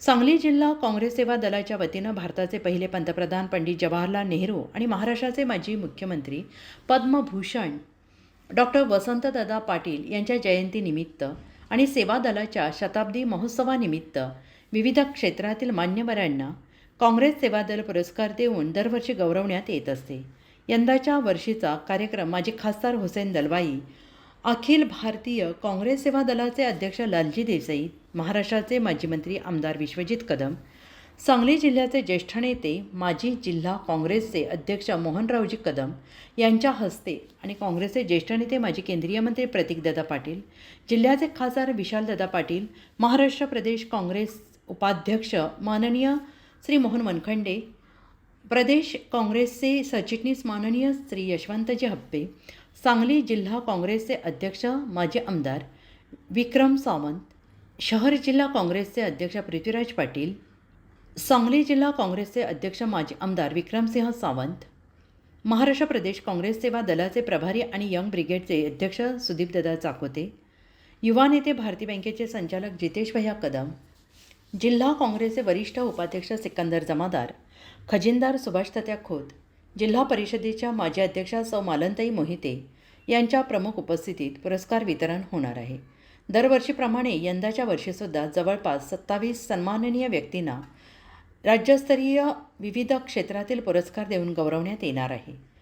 सांगली जिल्हा काँग्रेस सेवा दलाच्या वतीनं भारताचे पहिले पंतप्रधान पंडित जवाहरलाल नेहरू आणि महाराष्ट्राचे माजी मुख्यमंत्री पद्मभूषण डॉक्टर वसंतदादा पाटील यांच्या जयंतीनिमित्त आणि सेवा दलाच्या शताब्दी महोत्सवानिमित्त विविध क्षेत्रातील मान्यवरांना काँग्रेस सेवा दल पुरस्कार देऊन दरवर्षी गौरवण्यात येत असते. यंदाच्या वर्षीचा कार्यक्रम माजी खासदार हुसेन दलवाई अखिल भारतीय काँग्रेस सेवा दलाचे अध्यक्ष लालजी देसाई महाराष्ट्राचे माजी मंत्री आमदार विश्वजित कदम सांगली जिल्ह्याचे ज्येष्ठ नेते माजी जिल्हा काँग्रेसचे अध्यक्ष मोहनरावजी कदम यांच्या हस्ते आणि काँग्रेसचे ज्येष्ठ नेते माजी केंद्रीय मंत्री प्रतीकदादा पाटील जिल्ह्याचे खासदार विशालदादा पाटील महाराष्ट्र प्रदेश काँग्रेस उपाध्यक्ष माननीय श्री मोहन मनखंडे प्रदेश काँग्रेसचे सरचिटणीस माननीय श्री यशवंतजी हप्पे सांगली जिल्हा काँग्रेसचे अध्यक्ष माजी आमदार विक्रम सावंत शहर जिल्हा काँग्रेसचे अध्यक्ष पृथ्वीराज पाटील सांगली जिल्हा काँग्रेसचे अध्यक्ष माजी आमदार विक्रमसिंह सावंत महाराष्ट्र प्रदेश काँग्रेस सेवा दलाचे प्रभारी आणि यंग ब्रिगेडचे अध्यक्ष सुदीपदादा चाकोते युवा नेते भारती बँकेचे संचालक जितेश भैया कदम जिल्हा काँग्रेसचे वरिष्ठ उपाध्यक्ष सिकंदर जमादार खजिनदार सुभाष तत्या खोत जिल्हा परिषदेच्या माजी अध्यक्षा सौ मालनताई मोहिते यांच्या प्रमुख उपस्थितीत पुरस्कार वितरण होणार आहे. दरवर्षीप्रमाणे यंदाच्या वर्षीसुद्धा जवळपास सत्तावीस सन्माननीय व्यक्तींना राज्यस्तरीय विविध क्षेत्रातील पुरस्कार देऊन गौरवण्यात येणार आहे.